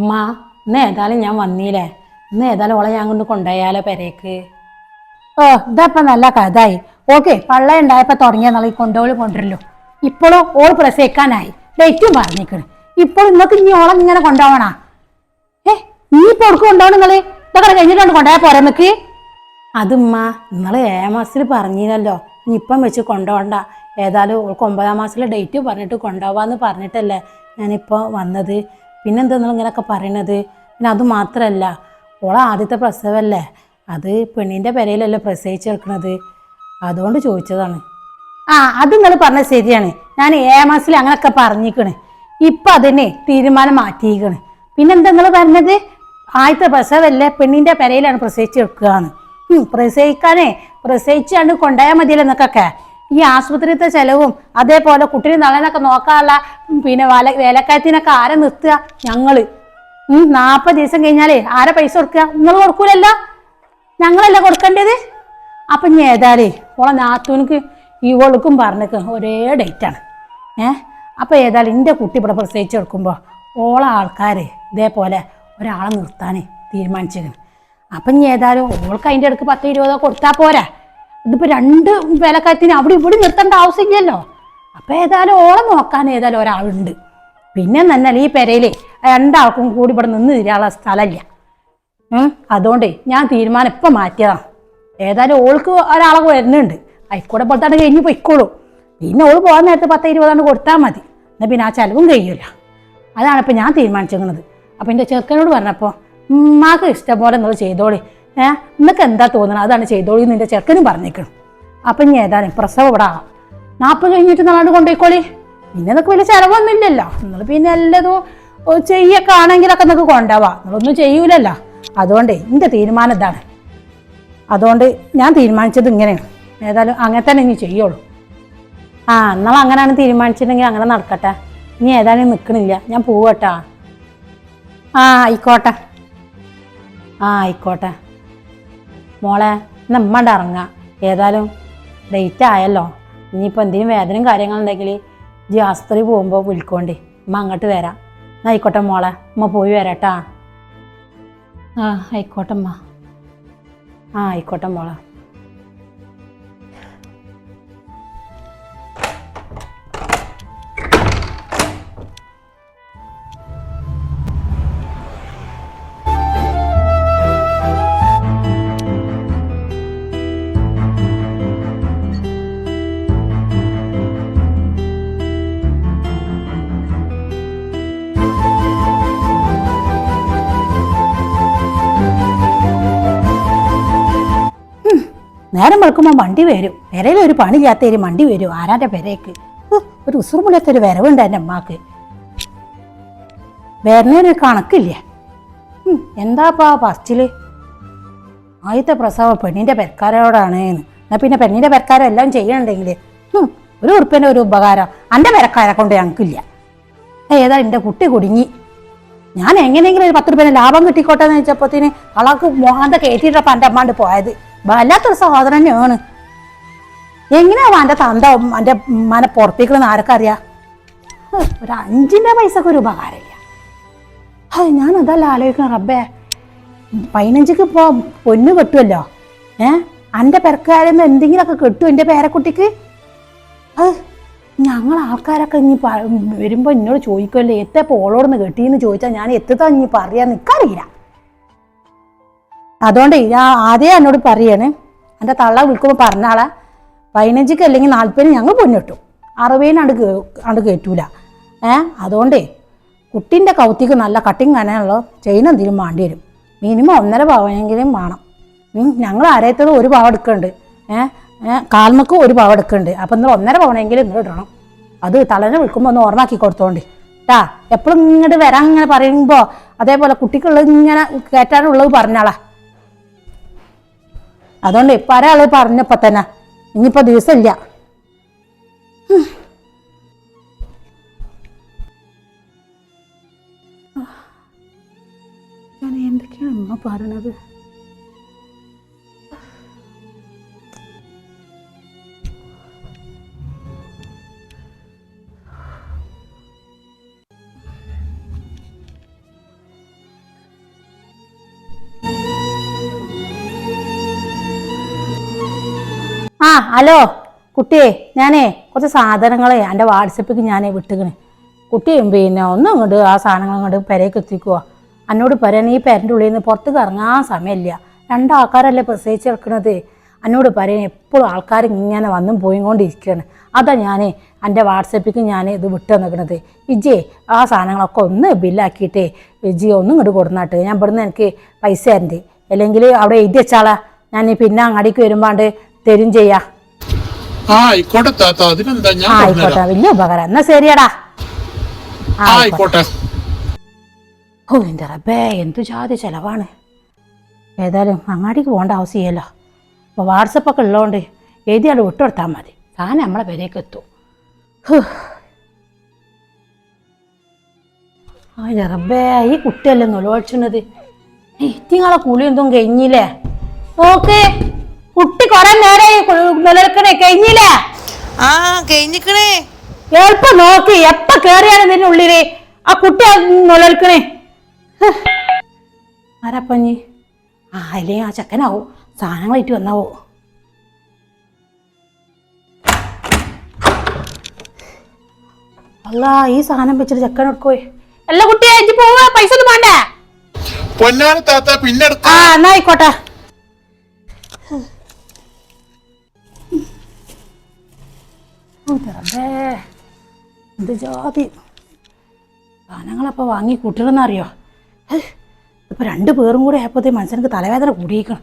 ഉമ്മ ഇന്ന് ഏതായാലും ഞാൻ വന്നീലേ? ഇന്ന് ഏതായാലും ഓളെ ഞാൻ കൊണ്ട് കൊണ്ടുപോയാലോ പെരേക്ക്? ഓ ഇതപ്പം നല്ല കഥായി ഓക്കെ പള്ള ഉണ്ടായപ്പോൾ തുടങ്ങിയെന്നുള്ള ഈ കൊണ്ടോൾ കൊണ്ടുവരല്ലോ ഇപ്പോഴും ഓൾ പ്രസവിക്കാനായി. ഡേറ്റും പറഞ്ഞേക്കണ്. ഇപ്പോൾ നിങ്ങൾക്ക് ഇനി ഓളം ഇങ്ങനെ കൊണ്ടുപോകണാ ഏ നീ ഇപ്പൊ ഓർക്ക് കൊണ്ടുപോകണം നിങ്ങൾ ഇതൊക്കെ കഴിഞ്ഞിട്ടുണ്ട് കൊണ്ടുപോയാൽ പോരാ നിക്ക് അതുമ്മ നിങ്ങൾ ഏഴാം മാസത്തിൽ പറഞ്ഞില്ലല്ലോ ഇപ്പം വെച്ച് കൊണ്ടുപോകണ്ട. ഏതായാലും ഓൾക്ക് ഒമ്പതാം മാസത്തിലെ ഡേറ്റ് പറഞ്ഞിട്ട് കൊണ്ടുപോകാമെന്ന് പറഞ്ഞിട്ടല്ലേ ഞാനിപ്പോൾ വന്നത്. പിന്നെന്താ നിങ്ങൾ ഇങ്ങനെയൊക്കെ പറയണത്? പിന്നെ അത് മാത്രമല്ല ഓളെ ആദ്യത്തെ പ്രസവമല്ലേ അത് പെണ്ണിന്റെ പെരയിലല്ലേ പ്രസവിച്ചെടുക്കണത് അതുകൊണ്ട് ചോദിച്ചതാണ്. ആ അത് നിങ്ങൾ പറഞ്ഞത് ശരിയാണ്. ഞാൻ ഏഴാം മാസത്തിൽ അങ്ങനെയൊക്കെ പറഞ്ഞിക്കണ് ഇപ്പം അതിനെ തീരുമാനം മാറ്റിയിരിക്കണ്. പിന്നെന്താ നിങ്ങൾ പറഞ്ഞത്? ആദ്യത്തെ പ്രസവല്ലേ പെണ്ണിന്റെ പെരയിലാണ് പ്രസവിച്ചെടുക്കുകയെന്ന് പ്രസവിക്കാനേ പ്രസവിച്ചാണ്ട് കൊണ്ടുപോയാൽ മതിയല്ലോ എന്നൊക്കെ ഈ ആശുപത്രിത്തെ ചെലവും അതേപോലെ കുട്ടിനെ നളനൊക്കെ നോക്കാനുള്ള പിന്നെ വല വേലക്കാരത്തിനൊക്കെ ആരെ നിർത്തുക? ഞങ്ങൾ. നാൽപ്പത് ദിവസം കഴിഞ്ഞാലേ ആരെ പൈസ കൊടുക്കുക? നിങ്ങൾ കൊടുക്കൂലല്ലോ? ഞങ്ങളല്ല കൊടുക്കേണ്ടത്? അപ്പൊ ഇനി ഏതാലേ ഓളെ നാത്തൂനിക്ക് ഇവൾക്കും പറഞ്ഞേക്ക് ഒരേ ഡേറ്റാണ്. ഏഹ് അപ്പൊ ഏതായാലും എന്റെ കുട്ടി ഇവിടെ പ്രസവിച്ച് കൊടുക്കുമ്പോൾ ഓളെ ആൾക്കാർ ഇതേപോലെ ഒരാളെ നിർത്താനേ തീരുമാനിച്ചത് അപ്പം ഇനി ഏതായാലും ഓൾക്ക് അതിന്റെ അടുക്ക് പത്ത് ഇരുപതോ കൊടുത്താൽ പോരാ. ഇതിപ്പോൾ രണ്ട് വേലക്കാരത്തിന് അവിടെ ഇവിടെ നിർത്തേണ്ട ആവശ്യമില്ലല്ലോ. അപ്പോൾ ഏതായാലും ഓളെ നോക്കാൻ ഏതായാലും ഒരാളുണ്ട്. പിന്നെ തന്നെ ഈ പെരയിൽ രണ്ടാൾക്കും കൂടി ഇവിടെ നിന്ന് തിരിയാനുള്ള സ്ഥലമില്ല. അതുകൊണ്ട് ഞാൻ തീരുമാനം ഇപ്പം മാറ്റിയതാണ് ഏതായാലും ഓൾക്ക് ഒരാളെ വരുന്നുണ്ട്. ആയിക്കോട്ടെ പുറത്താണ് കഴിഞ്ഞ് പൊയ്ക്കോളൂ. പിന്നെ ഓൾ പോകാൻ നേരത്തെ പത്ത് ഇരുപതാണ് കൊടുത്താൽ മതി. എന്നാൽ പിന്നെ ആ ചെലവും കഴിയില്ല അതാണ് ഇപ്പം ഞാൻ തീരുമാനിച്ചിരിക്കുന്നത്. അപ്പം എന്റെ ചെറുക്കനോട് പറഞ്ഞപ്പോൾ ഉമ്മാക്ക് ഇഷ്ടം പോലെ നിങ്ങൾ ചെയ്തോളി. ഏ? നിങ്ങൾക്ക് എന്താ തോന്നണം? അതാണ് ചെയ്തോളി നിന്റെ ചെറുക്കനും പറഞ്ഞേക്കണം അപ്പം ഇനി ഏതായാലും പ്രസവം ഇവിടെ നാൽപ്പത് കഴിഞ്ഞിട്ട് നാളാണ്ട് കൊണ്ടുപോയിക്കോളി. പിന്നെ നിങ്ങൾക്ക് വലിയ ചിലവൊന്നുമില്ലല്ലോ. നിങ്ങൾ പിന്നെ എല്ലതും ചെയ്യൊക്കെ ആണെങ്കിലൊക്കെ നിങ്ങൾക്ക് കൊണ്ടാവാം നിങ്ങളൊന്നും ചെയ്യൂലല്ലോ. അതുകൊണ്ട് എന്റെ തീരുമാനം ഇതാണ്. അതുകൊണ്ട് ഞാൻ തീരുമാനിച്ചത് ഇങ്ങനെയാണ്. ഏതായാലും അങ്ങനെ തന്നെ ഇനി ചെയ്യുള്ളൂ. ആ എന്നാൽ അങ്ങനെയാണ് തീരുമാനിച്ചിട്ടുണ്ടെങ്കിൽ അങ്ങനെ നടക്കട്ടെ. ഇനി ഏതായാലും നിൽക്കണില്ല. ഞാൻ പോവട്ടാ. ആ ആയിക്കോട്ടെ. ആ ആയിക്കോട്ടെ. മോളെ നമ്മുടെ ഇറങ്ങുക ഏതായാലും ഡേറ്റ് ആയല്ലോ. ഇനിയിപ്പോൾ എന്തെങ്കിലും വേദനയും കാര്യങ്ങളുണ്ടെങ്കിൽ ജി ആസ്പത്രി പോകുമ്പോൾ വിളിക്കോണ്ടി. അമ്മ അങ്ങോട്ട് വരാം. എന്നാ ആയിക്കോട്ടെ മോളെ അമ്മ പോയി വരാട്ടാ. ആ ആയിക്കോട്ടെ അമ്മ ആ ആയിക്കോട്ടെ മോളെ. നേരം വെളുക്കുമ്പോൾ വണ്ടി വരും. പെരയിൽ ഒരു പണി ചെയ്യാത്തേര് വണ്ടി വരും. ആരാന്റെ പെരയ്ക്ക്? ഒരു ഉസുറുമുള്ളത്തൊരു വരവുണ്ട് എന്റെ അമ്മയ്ക്ക് വരണേനൊരു കണക്കില്ല? എന്താപ്പാ ഫസ്റ്റിൽ ആദ്യത്തെ പ്രസവം പെണ്ണിന്റെ പെരക്കാരോടാണ് എന്നാൽ പിന്നെ പെണ്ണിന്റെ പെരക്കാരം എല്ലാം ചെയ്യണ്ടെങ്കിൽ ഒരു ഉറുപ്പിന്റെ ഒരു ഉപകാരം എന്റെ പെരക്കാരെ കൊണ്ട് ഞങ്ങൾക്കില്ല. ഏതാ എന്റെ കുട്ടി കുടുങ്ങി? ഞാൻ എങ്ങനെയെങ്കിലും ഒരു പത്ത് രൂപ ലാഭം കിട്ടിക്കോട്ടെ എന്ന് വെച്ചപ്പോഴത്തേന് അവൾക്ക് മോഹാന്ത കയറ്റിയിട്ടപ്പോൾ എന്റെ അമ്മാണ്ട് പോയത്. വല്ലാത്തൊരു സഹോദരൻ തന്നെയാണ്. എങ്ങനെയാവും എന്റെ തന്ത എന്റെ മന പുറപ്പിക്കണമെന്ന് ആർക്കറിയാം? ഒരു അഞ്ചിന്റെ പൈസക്ക് ഒരു ഉപകാരമില്ല. അത് ഞാൻ അതല്ല ആലോചിക്കണം റബ്ബേ. പതിനഞ്ചിക്ക് ഇപ്പോൾ പൊന്ന് കെട്ടുമല്ലോ ഏ? എന്റെ പെരക്കാരിൽ നിന്ന് എന്തെങ്കിലുമൊക്കെ കിട്ടും എന്റെ പേരക്കുട്ടിക്ക്? അത് ഞങ്ങൾ ആൾക്കാരൊക്കെ ഇനി വരുമ്പോൾ എന്നോട് ചോദിക്കുമല്ലോ എത്തപ്പോൾ ഓളോടൊന്ന് കെട്ടിയെന്ന് ചോദിച്ചാൽ ഞാൻ എത്തത്താ ഇനി പറയാൻ നിൽക്കാറില്ല അതുകൊണ്ട് ഞാൻ ആദ്യം എന്നോട് പറയാണ് എന്റെ തള്ള വിളിക്കുമ്പോൾ പറഞ്ഞാളെ പതിനഞ്ചിക്ക് അല്ലെങ്കിൽ നാൽപ്പതിന് ഞങ്ങൾ പൊന്നിട്ടു അറുപതിന് അണ്ട് കയറ്റൂല ഏ അതുകൊണ്ടേ കുട്ടീന്റെ കൗത്തിക്ക് നല്ല കട്ടിങ് കനയുള്ള ചെയിൻ എന്തെങ്കിലും വേണ്ടി വരും. മിനിമം ഒന്നര പവനെങ്കിലും വേണം. ഞങ്ങൾ അരയത്തത് ഒരു പാവ എടുക്കുന്നുണ്ട് ഏ കാൽമക്ക് ഒരു പാവ എടുക്കുന്നുണ്ട് അപ്പം നിങ്ങൾ ഒന്നര പവനെങ്കിലും നിങ്ങൾ ഇടണം. അത് തളനെ വിളിക്കുമ്പോൾ ഒന്ന് ഓർമ്മാക്കി കൊടുത്തോണ്ട്. ട്ടാ എപ്പോഴും ഇങ്ങോട്ട് വരാൻ ഇങ്ങനെ പറയുമ്പോൾ അതേപോലെ കുട്ടിക്കുള്ളത് ഇങ്ങനെ കയറ്റാനുള്ളത് പറഞ്ഞാളാ അതുകൊണ്ട് ഇപ്പം ഒരാൾ പറഞ്ഞപ്പോൾ തന്നെ ഇനിയിപ്പോൾ ദിവസമില്ല. ഞാൻ എന്തൊക്കെയാണ് അമ്മ പറയണത് ആ ഹലോ. കുട്ടിയെ ഞാനേ കുറച്ച് സാധനങ്ങളെ എന്റെ വാട്സപ്പിക്ക് ഞാനേ വിട്ടുകണേ കുട്ടിയും പിന്നെ ഒന്നും അങ്ങോട്ട് ആ സാധനങ്ങൾ അങ്ങോട്ട് പെരയ്ക്ക് എത്തിക്കുക എന്നോട് പറയാൻ ഈ പെരന്റെ ഉള്ളിൽ നിന്ന് പുറത്തേക്ക് ഇറങ്ങാൻ സമയമില്ല. രണ്ടാൾക്കാരല്ലേ പ്രസവിച്ച് കിടക്കണത്? എന്നോട് പറയാൻ എപ്പോഴും ആൾക്കാർ ഇങ്ങനെ വന്നും പോയി കൊണ്ടിരിക്കുകയാണ് അതാ ഞാൻ എന്റെ വാട്സപ്പിക്ക് ഞാൻ ഇത് വിട്ടു നിൽക്കണത് വിജയ് ആ സാധനങ്ങളൊക്കെ ഒന്ന് ബില്ലാക്കിയിട്ടേ വിജയ് ഒന്നും ഇങ്ങോട്ട് കൊടുന്നാട്ട്. ഞാൻ ഇവിടുന്ന് എനിക്ക് പൈസ തരണ്ട്. അല്ലെങ്കിൽ അവിടെ എഴുതി വെച്ചാളാ. ഞാൻ പിന്നെ അങ്ങാടിക്ക് വരുമ്പാണ്ട് തരും ചെയ്യാ. ആ ആയിക്കോട്ടെ താത്ത അതിനെന്താ ഞാൻ ആ ആയിക്കോട്ടെ പറഞ്ഞുതരാം വലിയ ഉപകാരം. എന്നാ ശരിയടാ. ആയിക്കോട്ടെ. ഓ എന്റെ റബ്ബേ എന്തു ജാതി ചെലവാണ്. ഏതായാലും അങ്ങാടിക്ക് പോകേണ്ട ആവശ്യമില്ലല്ലോ. അപ്പോൾ വാട്സപ്പൊക്കെ ഉള്ളതുകൊണ്ട് എഴുതിയാൽ വിട്ടുകൊടുത്താൽ മതി. സാധനം നമ്മളെ പേരേക്ക് എത്തും. എന്റെ റബ്ബേ ഈ കുട്ടിയല്ലേ നൊലോളിച്ചത് ഇത്തിങ്ങളെ കുളി എന്തും കഴിഞ്ഞില്ലേ? നോക്ക്. കുട്ടി കൊറേ നേരം നിലനിൽക്കണേ കഴിഞ്ഞില്ലേ? ആ കഴിഞ്ഞിക്കണേ. എളുപ്പം നോക്കി എപ്പ കേറിയാണ് ഇതിന്റെ ഉള്ളിൽ ആ കുട്ടി നിലനിൽക്കണേ. ആരാപ്പഞ്ഞി ആ അല്ലേ ആ ചക്കനാവോ. സാധനങ്ങളായിട്ട് വന്നാവോ? അല്ല ഈ സാധനം വെച്ചിട്ട് ചക്കൻ എടുക്കോ അല്ല കുട്ടിയെ പോവാ പൈസ ഒന്നും വേണ്ടേ? പൊന്നാന താത്ത പിന്നെ ആ എന്നാ ആയിക്കോട്ടെ. എന്ത് ജാതി? സാധനങ്ങളപ്പോൾ വാങ്ങി കൂട്ടണമെന്നറിയോ ഇപ്പോൾ രണ്ട് പേരും കൂടെ ആയപ്പോഴത്തേ മനുഷ്യനക്ക് തലവേദന കൂടിയേക്കണം.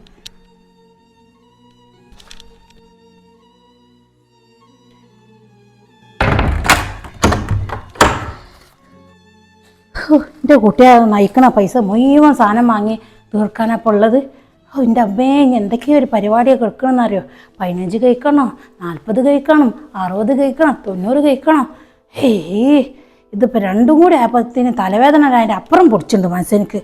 എന്റെ കുട്ടിയെ നയിക്കണ പൈസ മുഴുവൻ സാധനം വാങ്ങി തീർക്കാനപ്പോൾ ഉള്ളത്. ഓ എന്റെ അമ്മേ എന്തൊക്കെയോ ഒരു പരിപാടിയൊക്കെ എടുക്കണമെന്ന് അറിയോ പതിനഞ്ച് കഴിക്കണോ? നാൽപ്പത് കഴിക്കണം? അറുപത് കഴിക്കണം? തൊണ്ണൂറ് കഴിക്കണം? ഹേ ഇതിപ്പോൾ രണ്ടും കൂടി ആയപ്പോഴത്തേന് തലവേദന അതിന്റെ അപ്പുറം പൊടിച്ചിട്ടുണ്ട് മനസ്സെനിക്ക്.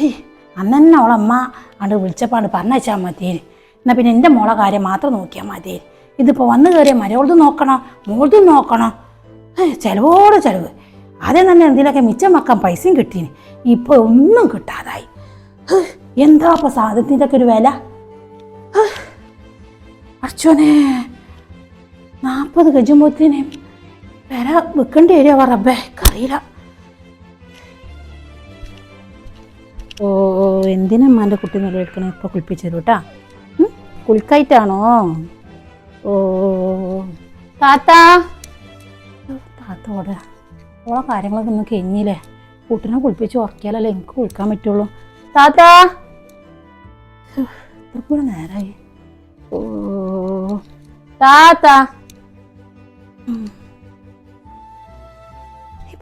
ഏയ് അന്ന് തന്നെ അവളമ്മ അണ്ട് വിളിച്ചപ്പാണ്ട് പറഞ്ഞയച്ചാൽ മതിയേന്. എന്നാൽ പിന്നെ എന്റെ മോളെ കാര്യം മാത്രം നോക്കിയാൽ മതിയേന്. ഇതിപ്പോൾ വന്നു കയറിയ മരോളത് നോക്കണം മോളതും നോക്കണം. ചിലവോട് ചിലവ്. അതേ തന്നെ എന്തെങ്കിലുമൊക്കെ മിച്ചം വെക്കാൻ പൈസയും കിട്ടീന്. ഇപ്പോൾ ഒന്നും കിട്ടാതായി. എന്താ അപ്പോൾ ഒക്കെ ഒരു വില? അച്ഛനെ നാൽപ്പത് ഗജുമ്പത്തിന് വില വിൽക്കേണ്ടി വരിക റബ്ബേ കറിയില്ല ഓ എന്തിനാ എന്റെ കുട്ടി വെക്കണ? ഇപ്പോൾ കുളിപ്പിച്ചു തരൂ കേട്ടാ കുളിക്കായിട്ടാണോ? ഓ താത്ത. താത്ത ഓടാ ഓളെ കാര്യങ്ങളൊക്കെ ഒന്ന് കഴിഞ്ഞില്ലേ കുട്ടിനെ കുളിപ്പിച്ച് ഉറക്കിയാലല്ലേ എനിക്ക് കുളിക്കാൻ പറ്റുള്ളൂ. താത്ത. കൂടെ നേരായി. ഓ. താത്ത.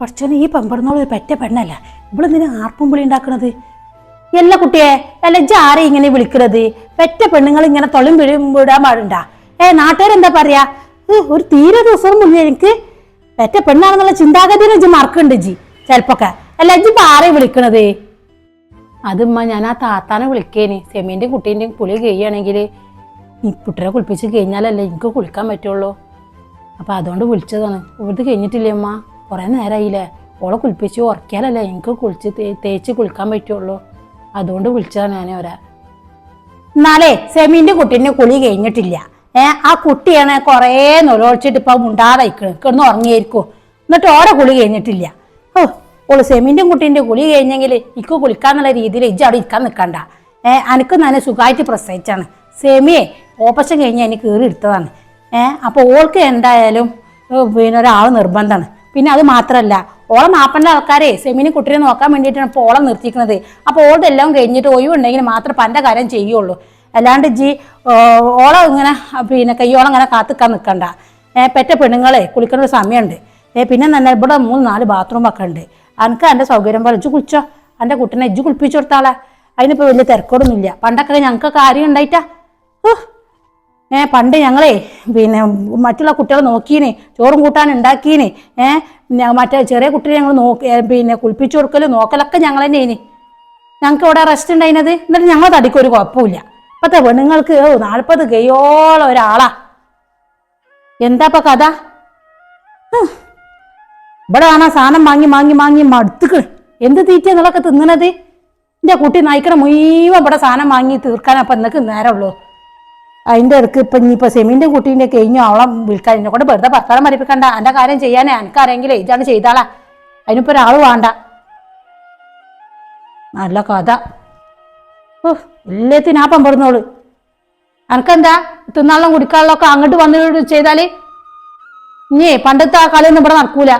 പഠിച്ചോനെ ഈ പെമ്പറന്നോളം ഒരു പെറ്റ പെണ്ണല്ല. ഇവളെന്തിനാ ആർപ്പും വിളി ഉണ്ടാക്കണത്? എല്ലാ കുട്ടിയെ അല്ല ആരെ ഇങ്ങനെ വിളിക്കണത്? പെറ്റ പെണ്ണുങ്ങൾ ഇങ്ങനെ തൊള്ളും വിടും വിടാൻ പാടുണ്ടാ. ഏ നാട്ടുകാരെന്താ പറയാ? ഒരു തീരെ ദിവസം മുന്നേ എനിക്ക് പെറ്റ പെണ്ണാണെന്നുള്ള ചിന്താഗതിനെ ജി മറക്കുന്നുണ്ട് ജി ചിലപ്പൊക്കെ. അല്ല ജി ഇപ്പൊ ആരെ വിളിക്കണത്? അതുമ്മ ഞാൻ ആ താത്താനെ വിളിക്കേനി. സെമീന്റെയും കുട്ടീന്റെയും കുളി കഴിയുകയാണെങ്കിൽ കുട്ടിനെ കുളിപ്പിച്ച് കഴിഞ്ഞാലല്ലേ എനിക്ക് കുളിക്കാൻ പറ്റുള്ളൂ. അപ്പോൾ അതുകൊണ്ട് വിളിച്ചതാണ്. ഇവിടുത്തെ കഴിഞ്ഞിട്ടില്ലേ അമ്മ കുറേ നേരമായില്ലേ ഓളെ കുളിപ്പിച്ച് ഉറക്കിയാലല്ലേ എനിക്ക് കുളിച്ച് തേച്ച് കുളിക്കാൻ പറ്റുള്ളൂ. അതുകൊണ്ട് വിളിച്ചതാണ് ഞാൻ ഒരാ എന്നാലേ സെമീന്റെ കുട്ടീന്റെ കുളി കഴിഞ്ഞിട്ടില്ല. ഏ ആ കുട്ടിയാണ് കുറേ നൊലോളിച്ചിട്ട് ഇപ്പം മുണ്ടാതായിക്കണ്. കിടന്ന് ഉറങ്ങിയായിരിക്കും. എന്നിട്ട് ഓരോ കുളി കഴിഞ്ഞിട്ടില്ല. ഓ ഓൾ സെമിന്റെ കുട്ടീന്റെ കുളി കഴിഞ്ഞെങ്കിൽ ഇക്ക് കുളിക്കാന്നുള്ള രീതിയിൽ ഇജ്ജ് അവിടെ ഇരിക്കാൻ നിൽക്കണ്ട ഏ അനക്ക് നല്ല സുഖമായിട്ട് പ്രസവിച്ചാണ്. സെമിയെ ഓപ്പറേഷൻ കഴിഞ്ഞ് എനിക്ക് കയറി എടുത്തതാണ്. ഏഹ് അപ്പോൾ ഓൾക്ക് എന്തായാലും പിന്നെ ഒരാൾ നിർബന്ധമാണ്. പിന്നെ അത് മാത്രമല്ല ഓളെ മാപ്പന്റെ ആൾക്കാരെ സെമിനെ കുട്ടീനെ നോക്കാൻ വേണ്ടിയിട്ടാണ് ഇപ്പോൾ ഓളെ നിർത്തിക്കുന്നത് അപ്പോൾ ഓളുടെ എല്ലാം കഴിഞ്ഞിട്ട് ഒഴിവുണ്ടെങ്കിൽ മാത്രം പന്റെ കാര്യം ചെയ്യുള്ളൂ. അല്ലാണ്ട് ജി ഓളെ ഇങ്ങനെ പിന്നെ കയ്യോളം ഇങ്ങനെ കാത്തിക്കാൻ നിൽക്കണ്ട ഏഹ് പെറ്റ പെണ്ണുങ്ങളെ കുളിക്കേണ്ട ഒരു സമയമുണ്ട്. ഏഹ് പിന്നെ തന്നെ ഇവിടെ മൂന്ന് നാല് ബാത്റൂം ഒക്കെ ഉണ്ട്. അനക്ക് എന്റെ സൗകര്യം പോലെ ഇജ്ജ് കുളിച്ചോ. എന്റെ കുട്ടനെ ഇജ്ജ് കുളിപ്പിച്ചു കൊടുത്താളെ. അതിനിപ്പോൾ വലിയ തിരക്കോടൊന്നുമില്ല. പണ്ടൊക്കെ ഞങ്ങൾക്ക് കാര്യം ഉണ്ടായിട്ടാ. ഏ പണ്ട് ഞങ്ങളെ പിന്നെ മറ്റുള്ള കുട്ടികളെ നോക്കീനെ ചോറും കൂട്ടാൻ ഉണ്ടാക്കീനെ. ഏ മറ്റേ ചെറിയ കുട്ടിയെ ഞങ്ങൾ നോക്കി പിന്നെ കുളിപ്പിച്ചു കൊടുക്കലും നോക്കലൊക്കെ ഞങ്ങൾ ഇനി ഞങ്ങൾക്ക് ഇവിടെ റെസ്റ്റ് ഉണ്ടായിരുന്നത് എന്നിട്ട് ഞങ്ങൾ തടിക്കൊരു കുഴപ്പമില്ല ഇപ്പത്തെ പെണ്ണുങ്ങൾക്ക് നാൽപ്പത് കയ്യോളം ഒരാളാ. എന്താ ഇപ്പൊ കഥ. ഇവിടെ കാണാൻ സാധനം വാങ്ങി വാങ്ങി വാങ്ങി മടുത്തുക്കണ് എന്ത് തീറ്റ നിങ്ങളൊക്കെ തിന്നണത്? എന്റെ കുട്ടി നയിക്കണ മുഴുവൻ ഇവിടെ സാധനം വാങ്ങി തീർക്കാനപ്പം എന്നൊക്കെ നേരമുള്ളൂ. അതിന്റെ ഇടയ്ക്ക് ഇപ്പം ഇനിയിപ്പോൾ സെമീന്റെ കുട്ടീന്റെ കഴിഞ്ഞു അവളെ വിൽക്കാൻ എന്നെ കൊണ്ട് വെറുതെ ഭർത്താവ് മരിപ്പിക്കണ്ട എന്റെ കാര്യം ചെയ്യാനേ എനിക്കാരെങ്കിലും ഇതാണ് ചെയ്താളാ. അതിനിപ്പോൾ ഒരാൾ വേണ്ട. നല്ല കഥ. ഓ എല്ലാത്തിനും ആ പമ്പറുന്നോൾ എനക്കെന്താ തിന്നാളും കുടിക്കാളൊക്കെ അങ്ങോട്ട് വന്ന് ചെയ്താൽ? ഇനിയേ പണ്ടത്തെ ആ കളിയൊന്നും ഇവിടെ നടക്കൂല.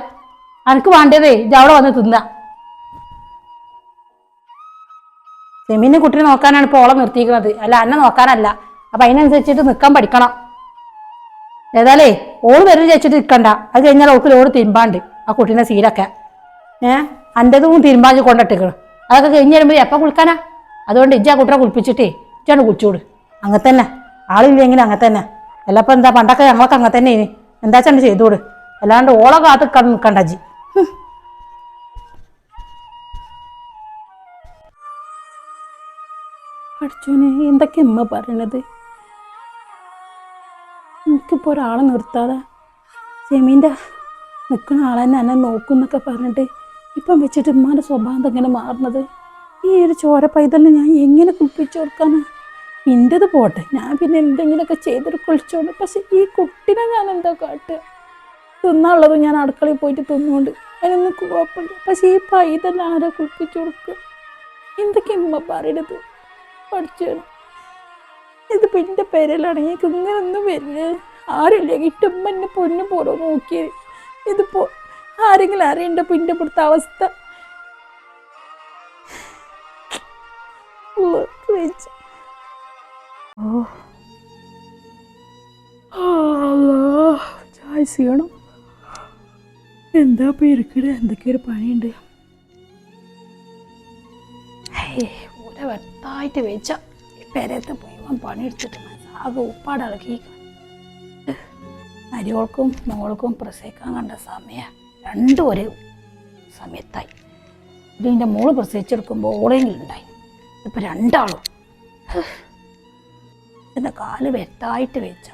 എനക്ക് വേണ്ടതേ ഇത് അവിടെ വന്ന് തിന്ന. സെമീനെ കുട്ടിനെ നോക്കാനാണ് ഇപ്പോൾ ഓളം നിർത്തിയിരിക്കുന്നത് അല്ല എന്നെ നോക്കാനല്ല. അപ്പൊ അതിനനുസരിച്ചിട്ട് നിൽക്കാൻ പഠിക്കണം. ഏതായാലേ ഓൾ വരും ചേച്ചിട്ട് നിൽക്കണ്ട അത് കഴിഞ്ഞാൽ ഓൾക്ക് ലോഡ് തിരുമ്പാണ്ട് ആ കുട്ടീനെ സീലൊക്കെ. ഏ? അന്റെതും തിരുമ്പാഞ്ച് കൊണ്ടിട്ടിക്കണം അതൊക്കെ കഴിഞ്ഞ് വരുമ്പോൾ എപ്പോൾ കുളിക്കാനാ? അതുകൊണ്ട് ഇജ്ജാ കുട്ടനെ കുളിപ്പിച്ചിട്ടേ ഇജ്ജാണ് കുളിച്ചോട്. അങ്ങനെ തന്നെ. ആളില്ലെങ്കിൽ അങ്ങനെ തന്നെ. അല്ലപ്പോൾ എന്താ പണ്ടൊക്കെ ഞങ്ങളൊക്കെ അങ്ങനെ തന്നെ ഇനി എന്താ ചെയ്തോട്. അല്ലാണ്ട് ഓളെ കാത്ത് കണ്ട് നിൽക്കണ്ട അജ്ജി പഠിച്ചോനെ എന്തൊക്കെ അമ്മ പറയണത്? എനിക്കിപ്പോൾ ഒരാളെ നിർത്താതെ ജമീന്റെ നിൽക്കുന്ന ആളെ തന്നെ എന്നെ നോക്കും എന്നൊക്കെ പറഞ്ഞിട്ട് ഇപ്പം വെച്ചിട്ട് ഉമ്മാന്റെ സ്വഭാവം എങ്ങനെ മാറുന്നത്? ഈ ഒരു ചോര പൈതലിനെ ഞാൻ എങ്ങനെ കുളിപ്പിച്ചു കൊടുക്കാനാ? എന്റെത് പോട്ടെ ഞാൻ പിന്നെ എന്തെങ്കിലുമൊക്കെ ചെയ്തിട്ട് കുളിച്ചോണ്ട് പക്ഷെ ഈ കുട്ടിനെ ഞാൻ എന്താ കാട്ടുക തിന്നാനുള്ളത് ഞാൻ അടുക്കളയിൽ പോയിട്ട് തിന്നുകൊണ്ട് അതിനൊന്നും കുഴപ്പമില്ല. പക്ഷേ ഈ പൈതൽ ആരെ കുളിപ്പിച്ചു കൊടുക്കുക? എന്തൊക്കെ ഉമ്മ പറയണത്? പഠിച്ചു ഇത് എന്റെ പേരിലാണെങ്കിൽ എനിക്ക് ഇങ്ങനൊന്നും വരില്ല ആരുമില്ല. ഇട്ടുമ്മ എന്നെ പൊന്നു പോലെ നോക്കിയത് ഇതിപ്പോൾ ആരെങ്കിലും അറിയണ്ടപ്പോൾ എന്റെ ഇവിടുത്തെ അവസ്ഥ. എന്താ ഇപ്പം ഇരിക്കട എന്തൊക്കെയൊരു പണിയുണ്ട്. ഊര വെട്ടായിട്ട് വെച്ച പെരത്തെ മുഴുവൻ പണിയെടുത്തിട്ട് ആകെ ഉപ്പാടിളക്കി മോൾക്കും പ്രസവിക്കാൻ കണ്ട സമയ രണ്ടും ഒരേ സമയത്തായി. ഇതിന്റെ മോൾ പ്രസവിച്ചെടുക്കുമ്പോൾ ഓളെങ്കിലും ഉണ്ടായി ഇപ്പം രണ്ടാളും. എന്റെ കാൽ വെട്ടായിട്ട് വെച്ച.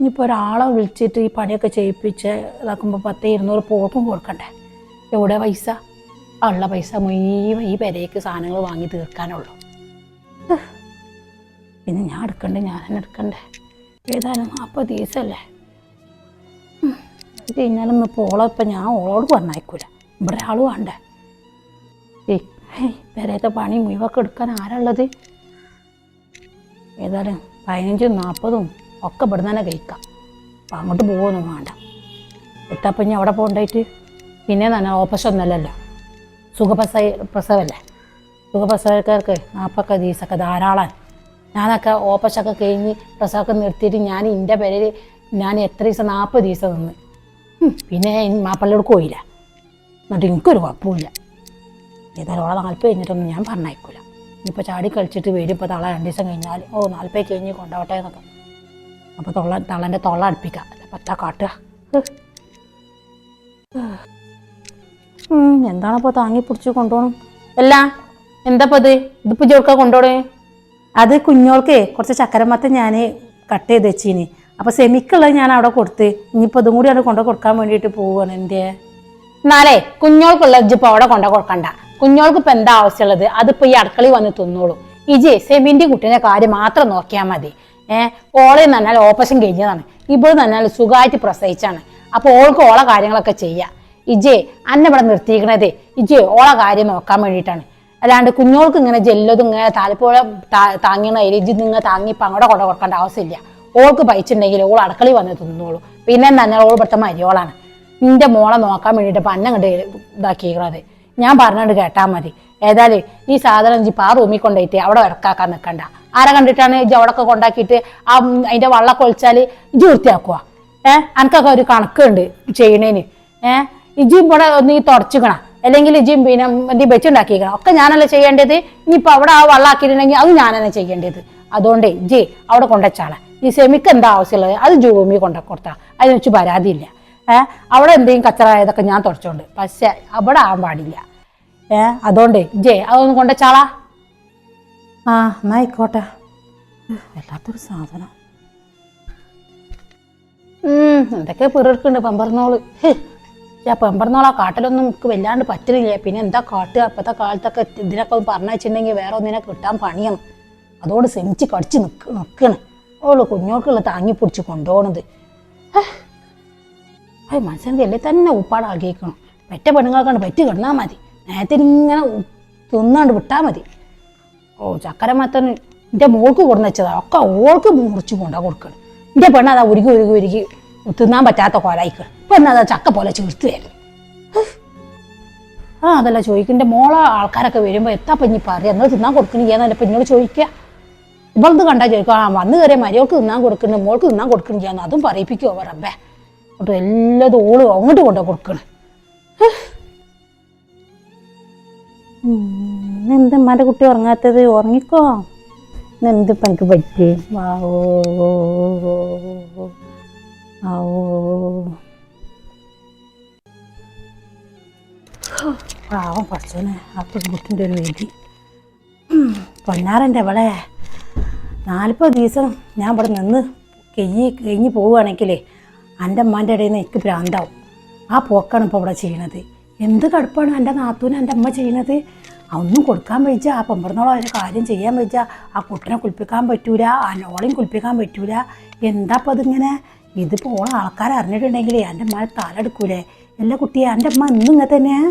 ഇനിയിപ്പോൾ ഒരാളെ വിളിച്ചിട്ട് ഈ പണിയൊക്കെ ചെയ്യിപ്പിച്ച് ഇതാക്കുമ്പോൾ പത്ത് ഇരുന്നൂറ് പോർക്കും കൊടുക്കണ്ടേ? എവിടെ പൈസ? ഉള്ള പൈസ മുഴുവൻ ഈ പെരയ്ക്ക് സാധനങ്ങൾ വാങ്ങി തീർക്കാനുള്ളൂ. പിന്നെ ഞാൻ എടുക്കണ്ടേ? ഞാൻ തന്നെ എടുക്കണ്ടേ? ഏതായാലും നാൽപ്പത് ദിവസമല്ലേ. ഇത് കഴിഞ്ഞാലും ഇപ്പോൾ ഓളെ ഇപ്പം ഞാൻ ഓളോട് പറഞ്ഞയക്കൂല. ഇവിടെ ആൾ വേണ്ടേ? പെരയത്തെ പണി മുഴുവൊക്കെ എടുക്കാൻ ആരാള്ളത് ഏതായാലും പതിനഞ്ചും നാൽപ്പതും ഒക്കെ ഇവിടെ തന്നെ കഴിക്കാം. അപ്പം അങ്ങോട്ട് പോകുമൊന്നും വേണ്ട. എത്താപ്പം ഞാൻ അവിടെ പോകണ്ടായിട്ട്? പിന്നെ തന്നെ ഒന്നല്ലല്ലോ? സുഖപ്രസവ പ്രസവല്ലേ? സുഖപ്രസവക്കാർക്ക് നാപ്പൊക്കെ ദിവസമൊക്കെ ധാരാളം. ഞാനൊക്കെ ഓപ്പസൊക്കെ കഴിഞ്ഞ് പ്രസവമൊക്കെ നിർത്തിയിട്ട് ഞാൻ എന്റെ പേരിൽ ഞാൻ എത്ര ദിവസം നാൽപ്പത് ദിവസം നിന്ന്. പിന്നെ മാപ്പിള്ളയോട് പോയില്ല. എന്നിട്ട് എനിക്കൊരു കുഴപ്പമില്ല ഏതായാലും ഓളെ നാൽപ്പത് കഴിഞ്ഞിട്ടൊന്നും ഞാൻ പറഞ്ഞയക്കൂല. ഇനിയിപ്പോൾ ചാടി കളിച്ചിട്ട് വരും ഇപ്പോൾ തള രണ്ട് ദിവസം കഴിഞ്ഞാൽ ഓ നാൽപ്പത് കഴിഞ്ഞ് കൊണ്ടോട്ടെ എന്നൊക്കെ. അപ്പോൾ തൊള്ള തളന്റെ തൊള്ള അടുപ്പിക്കാം. പത്താ കാട്ടുക. എന്താണിപ്പോൾ താങ്ങി പിടിച്ച് കൊണ്ടുപോകണം അല്ല എന്താപ്പോ ഇത്? ഇതിപ്പോ ജോർക്ക കൊണ്ടുപോണേ അത് കുഞ്ഞോൾക്ക് കുറച്ച് ചക്കരമത്ത ഞാൻ കട്ട് ചെയ്ത് വെച്ചീന്. അപ്പോൾ സെമിക്കുള്ളത് ഞാൻ അവിടെ കൊടുത്ത് ഇനിയിപ്പോൾ അതും കൂടി അവിടെ കൊണ്ടു കൊടുക്കാൻ വേണ്ടിയിട്ട് പോവുകയാണ് എന്റെ എന്നാലേ കുഞ്ഞോൾക്കുള്ള ഇജ്ജിപ്പോൾ അവിടെ കൊണ്ട കൊടുക്കണ്ട. കുഞ്ഞോൾക്ക് ഇപ്പം എന്താ ആവശ്യമുള്ളത്? അതിപ്പോൾ ഈ അടുക്കളയിൽ വന്ന് തിന്നോളൂ. ഇജി സെമിന്റെ കുട്ടീന്റെ കാര്യം മാത്രം നോക്കിയാൽ മതി. ഏഹ് ഓളെ നന്നാൽ ഓപ്പറേഷൻ കഴിഞ്ഞതാണ്. ഇപ്പോൾ നന്നാൽ സുഖമായിട്ട് പ്രസവിച്ചാണ്. അപ്പോൾ ഓൾക്ക് ഓളെ കാര്യങ്ങളൊക്കെ ചെയ്യാം. ഇജേ അന്നെ ഇവിടെ നിർത്തിയിരിക്കണതേ. ഇജേ ഓളെ കാര്യം നോക്കാൻ വേണ്ടിയിട്ടാണ്. അല്ലാണ്ട് കുഞ്ഞോൾക്ക് ഇങ്ങനെ ജെല്ലതും ഇങ്ങനെ താലിപ്പോഴ താങ്ങിണ ഇജി നിങ്ങൾ താങ്ങി ഇപ്പം അങ്ങോട്ട് കൊട കൊടുക്കേണ്ട ആവശ്യമില്ല. ഓൾക്ക് പൈച്ചിട്ടുണ്ടെങ്കിൽ ഓൾ അടുക്കളയിൽ വന്ന് തിന്നോളൂ. പിന്നെ തന്നെ ഓൾ ഇവിടുത്തെ മരിയോളാണ് നിന്റെ മോളെ നോക്കാൻ വേണ്ടിയിട്ട് ഇപ്പം അന്നെ കണ്ട് ഇതാക്കിയിരിക്കണത്. ഞാൻ പറഞ്ഞുകൊണ്ട് കേട്ടാൽ മതി. ഏതായാലും ഈ സാധനം ഇജ്ജ് ആ റൂമിൽ കൊണ്ടുപോയിട്ട് അവിടെ ഇറക്കാക്കാൻ നിൽക്കണ്ട ആരെ കണ്ടിട്ടാണ് ഇജ്ജ് അവിടെയൊക്കെ കൊണ്ടാക്കിയിട്ട് ആ അതിന്റെ ഒളിച്ചാൽ ഇജ്ജ് വൃത്തിയാക്കുക ഏഹ് അനക്കൊക്കെ ഒരു കണക്കുണ്ട് ചെയ്യണേന്. ഏഹ് ഇജ്ജി ഇവിടെ ഒന്ന് ഈ തുടച്ചിക്കണം. അല്ലെങ്കിൽ ഇജിയും പിന്നെ എന്തെങ്കിലും വെച്ചുണ്ടാക്കിക്കണം ഒക്കെ ഞാനല്ലേ ചെയ്യേണ്ടത്? ഇനിയിപ്പോൾ അവിടെ ആ വള്ളാക്കിയിട്ടുണ്ടെങ്കിൽ അത് തന്നെ ചെയ്യേണ്ടത്. അതുകൊണ്ട് ജി അവിടെ കൊണ്ടുവച്ചാളെ ഈ സെമിക്ക് എന്താ ആവശ്യമുള്ളത്? അത് ജൂമി കൊണ്ട കൊടുത്താൽ അതിനെ വെച്ച് പരാതിയില്ല. ഏഹ് അവിടെ എന്തെങ്കിലും കച്ചറായതൊക്കെ ഞാൻ തുടച്ചോണ്ട്. പക്ഷേ അവിടെ ആവാൻ പാടില്ല. ഏഹ് അതുകൊണ്ട് ജേ അതൊന്ന് കൊണ്ടുവച്ചാളാ ആ എന്നാ ആയിക്കോട്ടെ. വല്ലാത്തൊരു സാധനം. എന്തൊക്കെ പിറർക്കുണ്ട് പെമ്പറന്നോൾ ആ പെമ്പറന്നോളാ കാട്ടിലൊന്നും നമുക്ക് വല്ലാണ്ട് പറ്റുന്നില്ല? പിന്നെ എന്താ കാട്ടുക? ഇപ്പോഴത്തെ കാലത്തൊക്കെ ഇതിനൊക്കെ ഒന്ന് പറഞ്ഞിട്ടുണ്ടെങ്കിൽ വേറെ ഒന്നിനെ കിട്ടാൻ പണിയാണ്. അതോട് ശ്രമിച്ച് കടിച്ച് നിക്ക് നിൽക്കണം ഓൾ കുഞ്ഞോൾക്കുള്ള താങ്ങി പിടിച്ച് കൊണ്ടുപോകണത് അത് മനസ്സിന്റെ എല്ലാം തന്നെ ഉപ്പാടാക്കിയേക്കണം പെറ്റ പെണ്ണുങ്ങൾക്കാണ് പെറ്റ് കിടന്നാൽ മതി. നേരത്തിന് ഇങ്ങനെ തിന്നാണ്ട് വിട്ടാൽ മതി. ഓ ചക്കര മാത്രം എന്റെ മോൾക്ക് കൊടുന്ന് വെച്ചതാ. ഒക്കെ ഓൾക്ക് മുറിച്ച് കൊണ്ടാ കൊടുക്കണം. എന്റെ പെണ്ണ് അതാ ഉരുകി ഉരുകി ഉരുകി തിന്നാൻ പറ്റാത്ത കോലായിക്ക്. ഇപ്പൊ എന്നാ ചക്ക പോലെ ചീർത്ത് വരുന്നു ആ അതല്ല ചോദിക്കണ്ട മോളെ ആൾക്കാരൊക്കെ വരുമ്പോൾ എത്താ പഞ്ഞി പറയാ. എന്നാൽ തിന്നാൻ കൊടുക്കണില്ല ഇപ്പം എന്നോട് ചോദിക്കുക ഇവളത് കണ്ടാ ചോദിക്കും. ആ വന്ന് കയറിയ മരിയോൾക്ക് തിന്നാൻ കൊടുക്കണ. മോൾക്ക് തിന്നാൻ കൊടുക്കണില്ല അതും പറയിപ്പിക്കുമോ റബ്ബേ. എന്നിട്ട് എല്ലാതും ഓൾ അങ്ങോട്ട് കൊണ്ടു കൊടുക്കണം. എന്ത് ഉമ്മാന്റെ കുട്ടി ഉറങ്ങാത്തത്? ഉറങ്ങിക്കോ. എന്ത് എനിക്ക് പറ്റി? വാവോ ഓ പാവം പഠിച്ചോനെ ആ പെൺകുട്ടിന്റെ ഒരു വിധി പൊന്നാറന്റെ അവളെ. നാൽപ്പത് ദിവസം ഞാൻ ഇവിടെ നിന്ന് കഴിഞ്ഞ് കഴിഞ്ഞ് പോവുകയാണെങ്കിലേ എന്റെ അമ്മേന്റെ ഇടയിൽ നിന്ന് എനിക്ക് ഭ്രാന്താവും. ആ പോക്കാണ് ഇപ്പോൾ ഇവിടെ ചെയ്യണത്. എന്ത് കടുപ്പാണ് എന്റെ നാത്തൂന് എന്റെ അമ്മ ചെയ്യണത്? ഒന്നും കൊടുക്കാൻ വെച്ച ആ പെമ്പറന്നോളം ഒരു കാര്യം ചെയ്യാൻ വെച്ച ആ കുട്ടനെ കുളിപ്പിക്കാൻ പറ്റൂല. ആ നോളെയും കുളിപ്പിക്കാൻ പറ്റൂല. എന്താ അപ്പം അതിങ്ങനെ? ഇതിപ്പോൾ പോണ ആൾക്കാരെ അറിഞ്ഞിട്ടുണ്ടെങ്കിലേ എന്റെ അമ്മ തലെടുക്കൂലേ? എല്ലാ കുട്ടിയെ എന്റെ അമ്മ ഇന്നും ഇങ്ങനെ തന്നെയാ?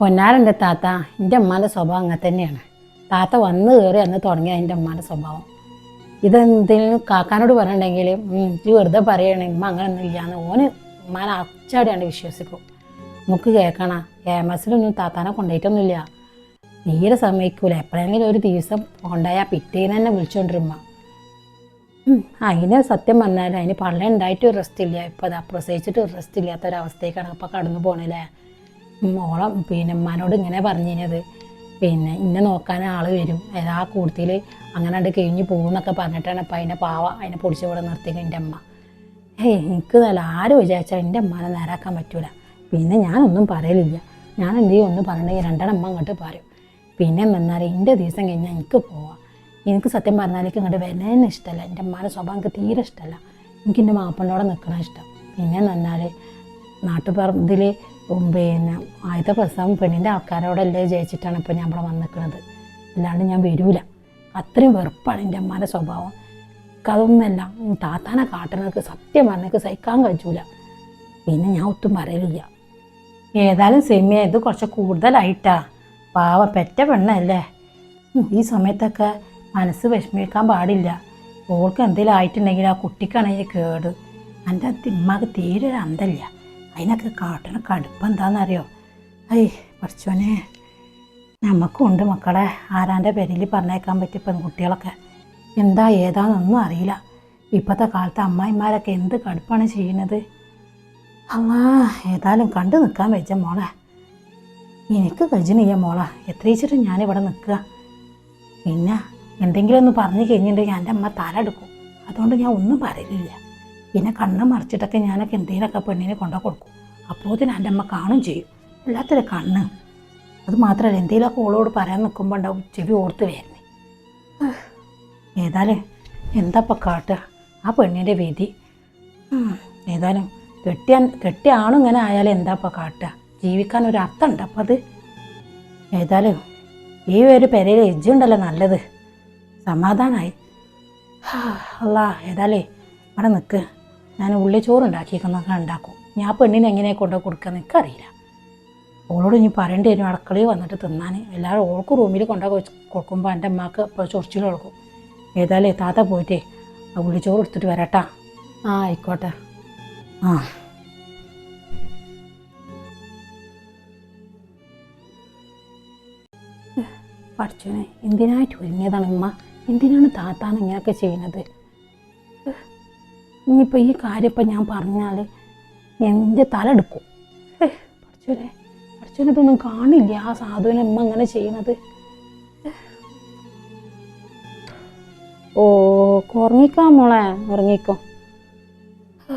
പൊന്നാരന്റെ താത്ത എന്റെ അമ്മാന്റെ സ്വഭാവം അങ്ങനെ തന്നെയാണ്. താത്ത വന്ന് കയറി അന്ന് തുടങ്ങിയ എന്റെ അമ്മാന്റെ സ്വഭാവം. ഇതെന്തെങ്കിലും കാക്കാനോട് പറഞ്ഞിട്ടുണ്ടെങ്കിൽ ഇത് വെറുതെ പറയണേ ഉമ്മ അങ്ങനെ ഒന്നും ഇല്ലാന്ന്. ഓന് ഉമ്മാനെ അച്ചാടിയാണ് വിശ്വസിക്കും. നമുക്ക് കേൾക്കണ ഏമസിലൊന്നും താത്താനെ കൊണ്ടുപോയിട്ടൊന്നുമില്ല. തീരെ സമ്മതിക്കൂല. എപ്പോഴെങ്കിലും ഒരു ദിവസം കൊണ്ടുപോയാൽ പിറ്റേന്ന് തന്നെ വിളിച്ചോണ്ടിരുമ്മ അതിന് സത്യം പറഞ്ഞാൽ അതിന് പള്ള ഉണ്ടായിട്ട് ഒരു റെസ്റ്റ് ഇല്ല. ഇപ്പോൾ അതാ പ്രസവിച്ചിട്ട് ഒരു റെസ്റ്റ് ഇല്ലാത്ത ഒരവസ്ഥയ്ക്കാണ് ഇപ്പോൾ കടന്നു പോണല്ലേ? മോളം പിന്നെ ഉമ്മാനോട് ഇങ്ങനെ പറഞ്ഞിരുന്നത് പിന്നെ ഇന്നെ നോക്കാൻ ആൾ വരും. ആ കൂട്ടത്തിൽ അങ്ങനെ കണ്ട് കഴിഞ്ഞ് പോകുന്നൊക്കെ പറഞ്ഞിട്ടാണ് ഇപ്പം അതിനെ പാവ അതിനെ പൊടിച്ച് ഇവിടെ നിർത്തിയത് എന്റെ അമ്മ ഏയ് എനിക്ക് നല്ല ആരും വിചാരിച്ചാൽ എന്റെ അമ്മനെ നേരാക്കാൻ പറ്റൂല. പിന്നെ ഞാനൊന്നും പറയലില്ല. ഞാൻ എന്ത് ചെയ്യും ഒന്ന് രണ്ടാം രണ്ടെണ്ണം അങ്ങോട്ട് പറയും. പിന്നെ എന്നാൽ എന്റെ ദിവസം കഴിഞ്ഞാൽ എനിക്ക് പോവാം എനിക്ക് സത്യം പറഞ്ഞാലേക്ക് ഇങ്ങോട്ട് വരുന്നതിന് ഇഷ്ടമല്ല. എന്റെ അമ്മാന്റെ സ്വഭാവം എനിക്ക് തീരെ ഇഷ്ടമല്ല. എനിക്ക് എന്റെ മാപ്പണ്ണോടെ നിൽക്കണ ഇഷ്ടം. പിന്നെ എന്നാൽ നാട്ടുപറമ്പിൽ പിന്നെ ആദ്യത്തെ പ്രസവം പെണ്ണിന്റെ ആൾക്കാരോടല്ലേ ജയിച്ചിട്ടാണ് ഇപ്പോൾ ഞാൻ ഇവിടെ വന്ന് നിൽക്കുന്നത് അല്ലാണ്ട് ഞാൻ വരൂല. അത്രയും വെറുപ്പാണ് എന്റെ അമ്മാന്റെ സ്വഭാവം. അതൊന്നുമല്ല. താത്താനെ കാട്ടണക്ക് സത്യം പറഞ്ഞക്ക് സഹിക്കാൻ കഴിച്ചൂല പിന്നെ ഞാൻ ഒത്തും പറയലില്ല. ഏതായാലും സെമിയ ഇത് കുറച്ച് കൂടുതലായിട്ടാ. പാവ പെറ്റ പെണ്ണല്ലേ. ഈ സമയത്തൊക്കെ മനസ്സ് വിഷമിക്കാൻ പാടില്ല. ഓൾക്ക് എന്തെങ്കിലും ആയിട്ടുണ്ടെങ്കിൽ ആ കുട്ടിക്കാണെങ്കിൽ കേട്. എന്റെ തിമ്മക്ക് തീരെ ഒരു അന്തല്ല. അതിനൊക്കെ കാട്ടണ കടുപ്പം എന്താണെന്നറിയോ? ഐ പഠിച്ചോനെ. നമുക്കുണ്ട് മക്കളെ. ആരാന്റെ പേരിൽ പറഞ്ഞേക്കാൻ പറ്റിയ പെൺകുട്ടികളൊക്കെ? എന്താ ഏതാണെന്നൊന്നും അറിയില്ല. ഇപ്പോഴത്തെ കാലത്ത് അമ്മായിമാരൊക്കെ എന്ത് കടുപ്പാണ് ചെയ്യുന്നത്? അമ്മാ ഏതായാലും കണ്ടു നിൽക്കാൻ വെച്ച മോളെ. എനിക്ക് കഴിച്ചണില്ല മോളെ. എത്രയിച്ചിട്ട് ഞാനിവിടെ നിൽക്കുക? പിന്നെ എന്തെങ്കിലും ഒന്ന് പറഞ്ഞു കഴിഞ്ഞിട്ടുണ്ടെങ്കിൽ എന്റെ അമ്മ തല എടുക്കും അതുകൊണ്ട് ഞാൻ ഒന്നും പറയില്ല. പിന്നെ കണ്ണ് മറിച്ചിട്ടൊക്കെ ഞാനൊക്കെ എന്തെങ്കിലുമൊക്കെ പെണ്ണിനെ കൊണ്ടു കൊടുക്കും. അപ്പോൾ തന്നെ എന്റെ അമ്മ കാണും ചെയ്യും. വല്ലാത്തൊരു കണ്ണ്. അത് മാത്രമല്ല എന്തെങ്കിലുമൊക്കെ ഓളോട് പറയാൻ നിൽക്കുമ്പോൾ ഉണ്ടാവും ചെവി ഓർത്ത് വരുന്നത് ഏതായാലും എന്താ ഇപ്പം കാട്ടുക? ആ പെണ്ണിന്റെ വിധി. ഏതായാലും കെട്ടിയ കെട്ടിയ ആണും ഇങ്ങനെ ആയാലും എന്താ ഇപ്പം കാട്ടുക? ജീവിക്കാൻ ഒരു അർത്ഥമുണ്ട് അപ്പം അത്. ഏതായാലും ഈ ഒരു പെരയിൽ എജ്ജുണ്ടല്ലോ നല്ലത്. സമാധാനമായി അല്ല ഏതാലേ അവിടെ നിൽക്ക് ഞാൻ ഉള്ളി ചോറ് ഉണ്ടാക്കിയേക്കുന്നൊക്കെ ഉണ്ടാക്കും. ഞാൻ പെണ്ണിനെ എങ്ങനെയാണ് കൊണ്ടു കൊടുക്കുക എനിക്കറിയില്ല. ഓളോട് ഇനി പറയേണ്ടി വരും അടുക്കളയിൽ വന്നിട്ട് തിന്നാൻ എല്ലാവരും ഓൾക്ക് റൂമിൽ കൊണ്ടു കൊടുക്കുമ്പോൾ എന്റെ അമ്മയ്ക്ക് ഇപ്പോൾ ചൊറിച്ചിൽ കൊടുക്കും. ഏതായാലും താത്ത പോയിട്ടേ ആ ഉള്ളിച്ചോറ് എടുത്തിട്ട് വരട്ടാ. ആ ആയിക്കോട്ടെ. ആ. പഠിച്ചോനെ എന്തിനായിട്ട് ഒരുങ്ങിയതാണ് ഉമ്മ? എന്തിനാണ് താത്താന്ന് ഇങ്ങനെയൊക്കെ ചെയ്യുന്നത് ഇനിയിപ്പോൾ ഈ കാര്യം ഇപ്പം ഞാൻ പറഞ്ഞാൽ എന്റെ തല എടുക്കും. പഠിച്ചോനെ പഠിച്ചോനെ ഇതൊന്നും കാണില്ല. ആ സാധുവിനെ അമ്മ അങ്ങനെ ചെയ്യണത്. ഓ കുറങ്ങിക്കാ മോളെ ഉറങ്ങിക്കോ. ഓ.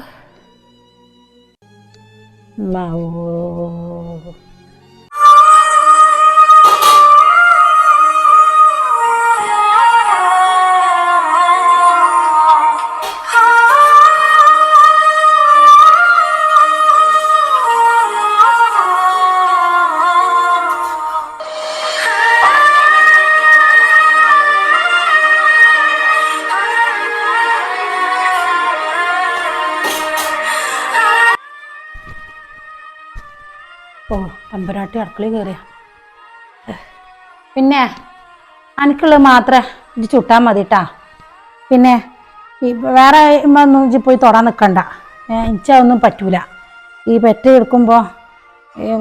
അമ്പരാട്ടി അടുക്കളയിൽ കയറിയ. പിന്നെ എനിക്കുള്ളത് മാത്രം ഇത് ചുട്ടാൽ മതി കേട്ടാ പിന്നെ ഈ വേറെ ഒന്നും പോയി തൊടാൻ നിൽക്കണ്ട എനിച്ചതൊന്നും പറ്റൂല. ഈ പെറ്റ് എടുക്കുമ്പോൾ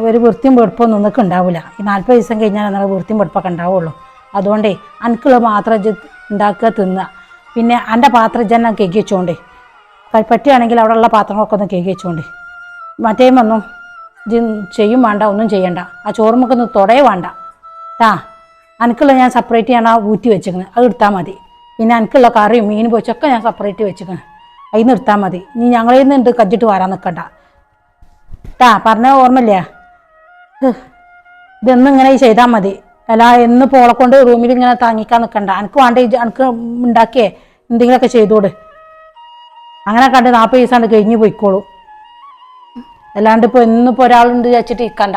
ഒരു വൃത്തിയും വെടുപ്പൊന്നും നിങ്ങൾക്ക് ഉണ്ടാവില്ല ഈ നാൽപ്പത് ദിവസം കഴിഞ്ഞാൽ നിങ്ങൾ വൃത്തിയും വെടുപ്പൊക്കെ ഉണ്ടാവുള്ളൂ. അതുകൊണ്ടേ അനക്കുള്ള മാത്രം ഇജ്ജ് ഉണ്ടാക്കുക തിന്നുക പിന്നെ എന്റെ പാത്രം ഇജ്ജെന്നെ കേക്ക് വെച്ചോണ്ടേ. പറ്റുകയാണെങ്കിൽ അവിടെയുള്ള പാത്രങ്ങളൊക്കെ ഒന്ന് കേക്ക് വെച്ചോണ്ട്. മറ്റേ വന്നു. ഇത് ചെയ്യും വേണ്ട ഒന്നും ചെയ്യണ്ട. ആ ചോറുമുക്കൊന്ന് തുടയേ വേണ്ട. താ എനിക്കുള്ള ഞാൻ സെപ്പറേറ്റ് ഞാൻ ആ ഊറ്റി വെച്ചിരിക്കുന്നത് അത് എടുത്താൽ മതി. പിന്നെ എനിക്കുള്ള കറിയും മീൻ പൊച്ചൊക്കെ ഞാൻ സെപ്പറേറ്റ് വെച്ചിരിക്കുന്നത് അതിൽ നിന്ന് എടുത്താൽ മതി. ഇനി ഞങ്ങളിൽ നിന്ന് ഉണ്ട് കജ്ജിട്ട് വരാൻ നിൽക്കണ്ട താ പറഞ്ഞ ഓർമ്മയില്ലേ. ഇതൊന്നും ഇങ്ങനെ ചെയ്താൽ മതി. അല്ല എന്ന് പോളെ കൊണ്ട് റൂമിൽ ഇങ്ങനെ താങ്ങിക്കാൻ നിൽക്കണ്ട എനിക്ക് വേണ്ട എനിക്ക് ഉണ്ടാക്കിയേ എന്തെങ്കിലുമൊക്കെ ചെയ്തോട്. അങ്ങനെ കണ്ട് നാൽപ്പത് ദിവസം കഴിഞ്ഞ് പോയിക്കോളൂ. അല്ലാണ്ട് ഇപ്പോൾ ഇന്നിപ്പോൾ ഒരാളുണ്ട് വെച്ചിട്ട് ഇരിക്കണ്ട.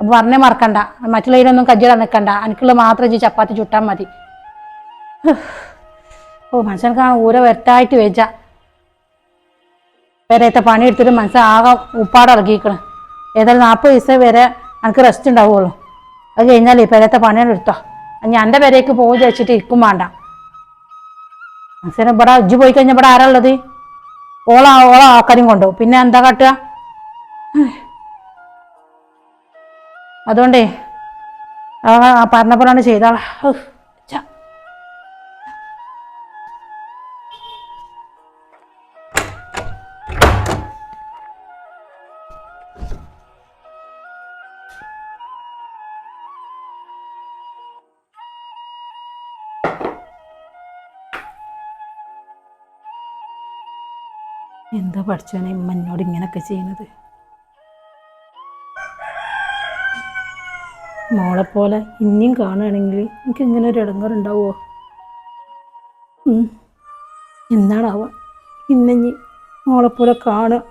അപ്പം പറഞ്ഞേ മറക്കണ്ട. മറ്റുള്ളവരൊന്നും കജ്ജിടാൻ നിൽക്കണ്ട എനിക്കുള്ള മാത്രം ഇജ്ജ് ചപ്പാത്തി ചുട്ടാൽ മതി. ഓ ഓ ആ ഊര വരട്ടായിട്ട് വെച്ച വരത്തെ പണി എടുത്തിട്ട് മനസ്സ് ആകെ ഉപ്പാട് ഇറങ്ങിയിരിക്കണം. ഏതായാലും നാൽപ്പത് ദിവസം വരെ എനിക്ക് റെസ്റ്റ് ഉണ്ടാവുള്ളൂ. അത് കഴിഞ്ഞാൽ പെരത്തെ പണിയാണ് എടുത്തോ. ഞാൻ എന്റെ പേരേക്ക് പോകും വെച്ചിട്ട് ഇരിക്കും വേണ്ട. മനസ്സിനെ ഇവിടെ ഇജ്ജ് പോയി കഴിഞ്ഞാൽ ഇവിടെ ആരാ ഉള്ളത്? ഓള ഓള ആൾക്കാരും കൊണ്ടുപോകും പിന്നെ എന്താ കാട്ടുക? അതുകൊണ്ടേ ആ പറഞ്ഞപ്പോഴാണ് ചെയ്താളാ. എന്താ പഠിച്ചോനെ ഇമ്മ എന്നോട് ഇങ്ങനൊക്കെ ചെയ്യണത്? മോളെ പോലെ ഇനിയും കാണുകയാണെങ്കിൽ എനിക്ക് ഇങ്ങനെ ഒരു ഇടങ്ങറുണ്ടാവുമോ? എന്താണാവുക ഇന്നി മോളെപ്പോലെ പോലെ കാണുക.